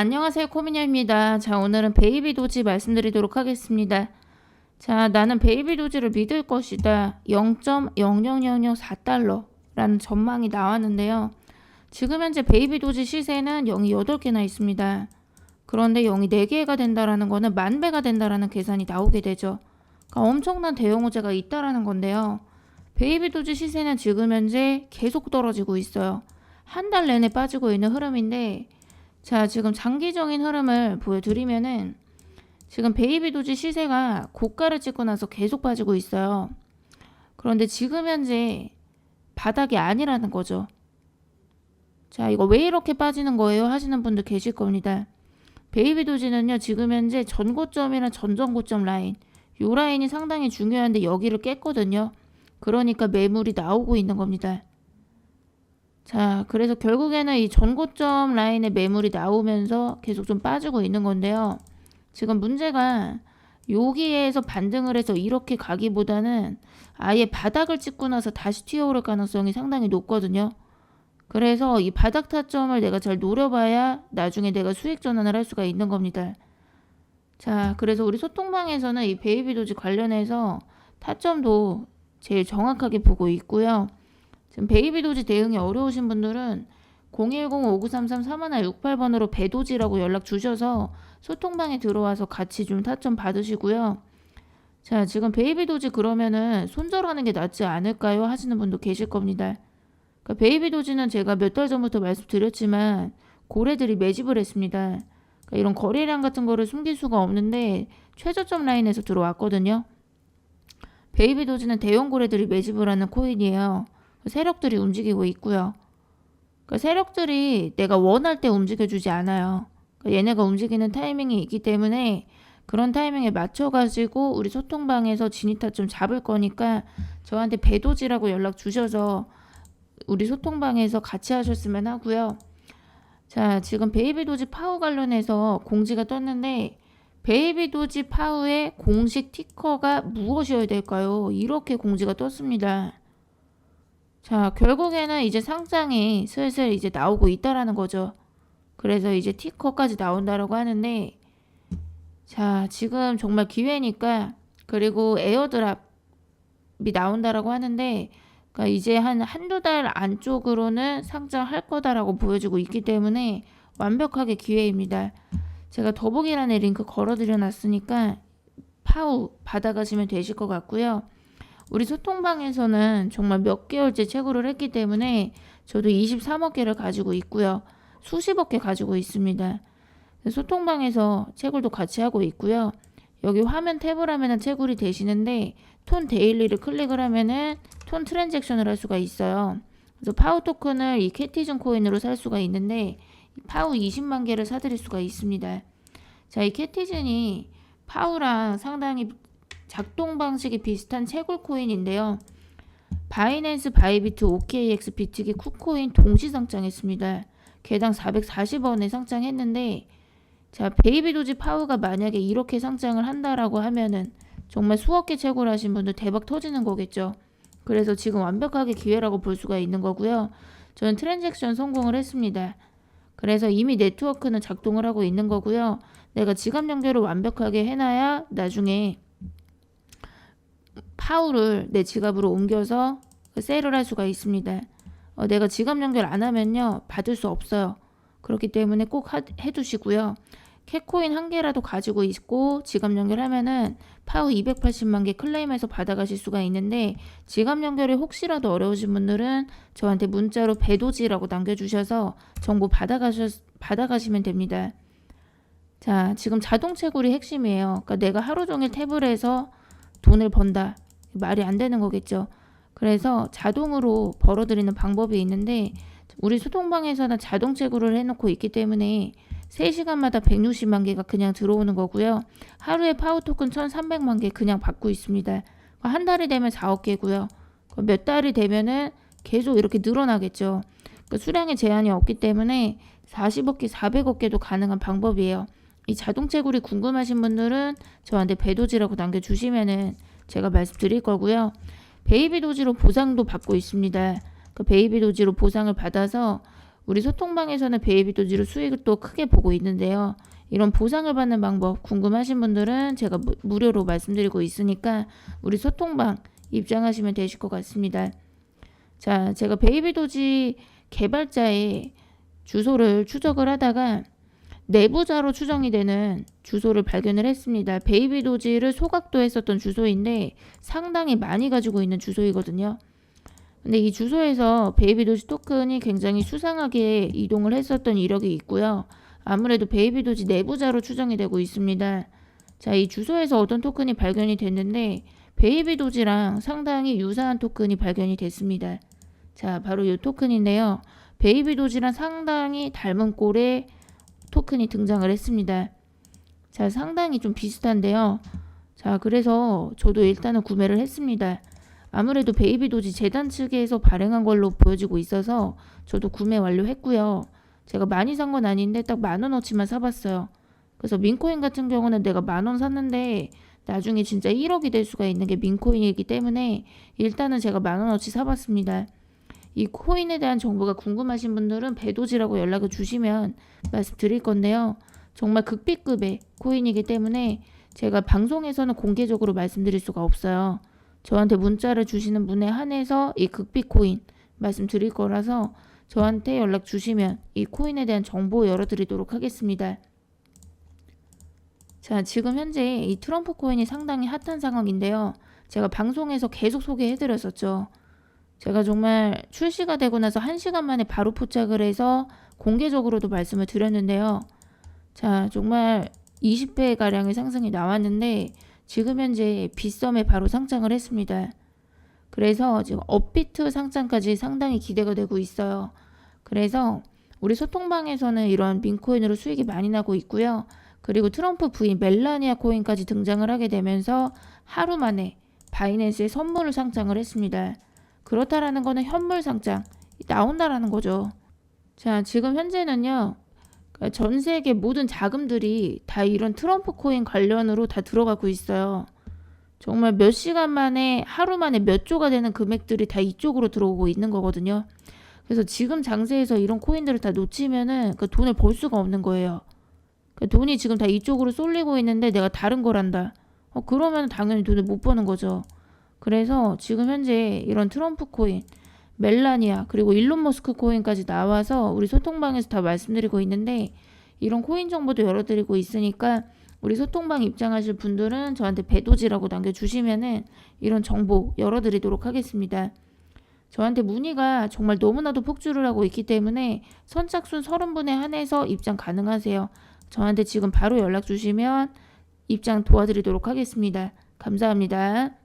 안녕하세요. 코미녀입니다. 자, 오늘은 베이비 도지 말씀드리도록 하겠습니다. 자, 나는 베이비 도지를 믿을 것이다. 0.00004달러라는 전망이 나왔는데요. 지금 현재 베이비 도지 시세는 0이 8개나 있습니다. 그런데 0이 4개가 된다라는 거는 만 배가 된다라는 계산이 나오게 되죠. 그러니까 엄청난 대형 호재가 있다라는 건데요. 베이비 도지 시세는 지금 현재 계속 떨어지고 있어요. 한 달 내내 빠지고 있는 흐름인데 자, 지금 장기적인 흐름을 보여드리면은 지금 베이비 도지 시세가 고가를 찍고 나서 계속 빠지고 있어요. 그런데 지금 현재 바닥이 아니라는 거죠. 자, 이거 왜 이렇게 빠지는 거예요? 하시는 분들 계실 겁니다. 베이비 도지는요, 지금 현재 전고점이랑 전전고점 라인, 요 라인이 상당히 중요한데 여기를 깼거든요. 그러니까 매물이 나오고 있는 겁니다. 자, 그래서 결국에는 이 전고점 라인에 매물이 나오면서 계속 좀 빠지고 있는 건데요. 지금 문제가 여기에서 반등을 해서 이렇게 가기보다는 아예 바닥을 찍고 나서 다시 튀어오를 가능성이 상당히 높거든요. 그래서 이 바닥 타점을 내가 잘 노려봐야 나중에 내가 수익 전환을 할 수가 있는 겁니다. 자, 그래서 우리 소통방에서는 이 베이비 도지 관련해서 타점도 제일 정확하게 보고 있고요. 지금 베이비 도지 대응이 어려우신 분들은 010-5933-3168번으로 배도지라고 연락 주셔서 소통방에 들어와서 같이 좀 타점 받으시고요. 자, 지금 베이비 도지 그러면은 손절하는 게 낫지 않을까요? 하시는 분도 계실 겁니다. 그러니까 베이비 도지는 제가 몇 달 전부터 말씀드렸지만 고래들이 매집을 했습니다. 그러니까 이런 거래량 같은 거를 숨길 수가 없는데 최저점 라인에서 들어왔거든요. 베이비 도지는 대형 고래들이 매집을 하는 코인이에요. 세력들이 움직이고 있고요. 그러니까 세력들이 내가 원할 때 움직여주지 않아요. 그러니까 얘네가 움직이는 타이밍이 있기 때문에 그런 타이밍에 맞춰가지고 우리 소통방에서 진입타 좀 잡을 거니까 저한테 배도지라고 연락 주셔서 우리 소통방에서 같이 하셨으면 하고요. 자, 지금 베이비 도지 파우 관련해서 공지가 떴는데 베이비 도지 파우의 공식 티커가 무엇이어야 될까요? 이렇게 공지가 떴습니다. 자, 결국에는 이제 상장이 슬슬 이제 나오고 있다라는 거죠. 그래서 이제 티커까지 나온다라고 하는데, 자, 지금 정말 기회니까, 그리고 에어드랍이 나온다라고 하는데, 그러니까 이제 한 한두 달 안쪽으로는 상장할 거다라고 보여주고 있기 때문에 완벽하게 기회입니다. 제가 더보기란에 링크 걸어 드려 놨으니까 파우 받아가시면 되실 것 같고요. 우리 소통방에서는 정말 몇 개월째 채굴을 했기 때문에 저도 23억 개를 가지고 있고요. 수십억 개 가지고 있습니다. 소통방에서 채굴도 같이 하고 있고요. 여기 화면 탭을 하면은 채굴이 되시는데 톤 데일리를 클릭을 하면은 톤 트랜잭션을 할 수가 있어요. 그래서 파우 토큰을 이 캐티즌 코인으로 살 수가 있는데 파우 20만 개를 사드릴 수가 있습니다. 자, 이 캐티즌이 파우랑 상당히 작동 방식이 비슷한 채굴 코인인데요. 바이낸스 바이비트 OKX 비트기 쿠코인 동시 상장했습니다. 개당 440원에 상장했는데 자 베이비 도지 파우가 만약에 이렇게 상장을 한다라고 하면은 정말 수억 개 채굴하신 분들 대박 터지는 거겠죠. 그래서 지금 완벽하게 기회라고 볼 수가 있는 거고요. 저는 트랜잭션 성공을 했습니다. 그래서 이미 네트워크는 작동을 하고 있는 거고요. 내가 지갑 연결을 완벽하게 해놔야 나중에 파우를 내 지갑으로 옮겨서 세일을 할 수가 있습니다. 어, 내가 지갑 연결 안 하면요 받을 수 없어요. 그렇기 때문에 꼭 하, 해두시고요. 캐코인 한 개라도 가지고 있고 지갑 연결하면은 파우 280만 개 클레임해서 받아가실 수가 있는데 지갑 연결이 혹시라도 어려우신 분들은 저한테 문자로 배도지라고 남겨주셔서 정보 받아가셔, 받아가시면 됩니다. 자, 지금 자동 채굴이 핵심이에요. 그러니까 내가 하루 종일 탭을 해서 돈을 번다. 말이 안 되는 거겠죠. 그래서 자동으로 벌어들이는 방법이 있는데 우리 소통방에서는 자동 채굴을 해놓고 있기 때문에 3시간마다 160만 개가 그냥 들어오는 거고요. 하루에 파워 토큰 1,300만 개 그냥 받고 있습니다. 한 달이 되면 4억 개고요. 몇 달이 되면은 계속 이렇게 늘어나겠죠. 그 수량의 제한이 없기 때문에 40억 개, 400억 개도 가능한 방법이에요. 이 자동 채굴이 궁금하신 분들은 저한테 배도지라고 남겨주시면은 제가 말씀드릴 거고요. 베이비 도지로 보상도 받고 있습니다. 그 베이비 도지로 보상을 받아서 우리 소통방에서는 베이비 도지로 수익을 또 크게 보고 있는데요. 이런 보상을 받는 방법 궁금하신 분들은 제가 무, 무료로 말씀드리고 있으니까 우리 소통방 입장하시면 되실 것 같습니다. 자, 제가 베이비 도지 개발자의 주소를 추적을 하다가 내부자로 추정이 되는 주소를 발견을 했습니다. 베이비 도지를 소각도 했었던 주소인데 상당히 많이 가지고 있는 주소이거든요. 근데 이 주소에서 베이비 도지 토큰이 굉장히 수상하게 이동을 했었던 이력이 있고요. 아무래도 베이비 도지 내부자로 추정이 되고 있습니다. 자, 이 주소에서 어떤 토큰이 발견이 됐는데 베이비 도지랑 상당히 유사한 토큰이 발견이 됐습니다. 자, 바로 이 토큰인데요. 베이비 도지랑 상당히 닮은 꼴의 토큰이 등장을 했습니다. 자, 상당히 좀 비슷한데요. 자, 그래서 저도 일단은 구매를 했습니다. 아무래도 베이비 도지 재단 측에서 발행한 걸로 보여지고 있어서 저도 구매 완료했고요. 제가 많이 산 건 아닌데 딱 만 원어치만 사봤어요. 그래서 민코인 같은 경우는 내가 만원 샀는데 나중에 진짜 1억이 될 수가 있는 게 민코인이기 때문에 일단은 제가 만 원어치 사봤습니다. 이 코인에 대한 정보가 궁금하신 분들은 배도지라고 연락을 주시면 말씀드릴 건데요. 정말 극비급의 코인이기 때문에 제가 방송에서는 공개적으로 말씀드릴 수가 없어요. 저한테 문자를 주시는 분에 한해서 이 극비 코인 말씀드릴 거라서 저한테 연락 주시면 이 코인에 대한 정보 열어드리도록 하겠습니다. 자, 지금 현재 이 트럼프 코인이 상당히 핫한 상황인데요. 제가 방송에서 계속 소개해드렸었죠. 제가 정말 출시가 되고 나서 한시간 만에 바로 포착을 해서 공개적으로도 말씀을 드렸는데요. 자, 정말 20배 가량의 상승이 나왔는데 지금 현재 빗썸에 바로 상장을 했습니다. 그래서 지금 업비트 상장까지 상당히 기대가 되고 있어요. 그래서 우리 소통방에서는 이런 민코인으로 수익이 많이 나고 있고요. 그리고 트럼프 부인 멜라니아 코인까지 등장을 하게 되면서 하루 만에 바이낸스에 선물을 상장을 했습니다. 그렇다라는 거는 현물 상장 나온다라는 거죠. 자, 지금 현재는요. 그러니까 전 세계 모든 자금들이 다 이런 트럼프 코인 관련으로 다 들어가고 있어요. 정말 몇 시간 만에 하루 만에 몇 조가 되는 금액들이 다 이쪽으로 들어오고 있는 거거든요. 그래서 지금 장세에서 이런 코인들을 다 놓치면은 그 돈을 벌 수가 없는 거예요. 그 돈이 지금 다 이쪽으로 쏠리고 있는데 내가 다른 걸 한다. 어, 그러면 당연히 돈을 못 버는 거죠. 그래서 지금 현재 이런 트럼프 코인, 멜라니아 그리고 일론 머스크 코인까지 나와서 우리 소통방에서 다 말씀드리고 있는데 이런 코인 정보도 열어드리고 있으니까 우리 소통방 입장하실 분들은 저한테 배도지라고 남겨주시면은 이런 정보 열어드리도록 하겠습니다. 저한테 문의가 정말 너무나도 폭주를 하고 있기 때문에 선착순 30분에 한해서 입장 가능하세요. 저한테 지금 바로 연락 주시면 입장 도와드리도록 하겠습니다. 감사합니다.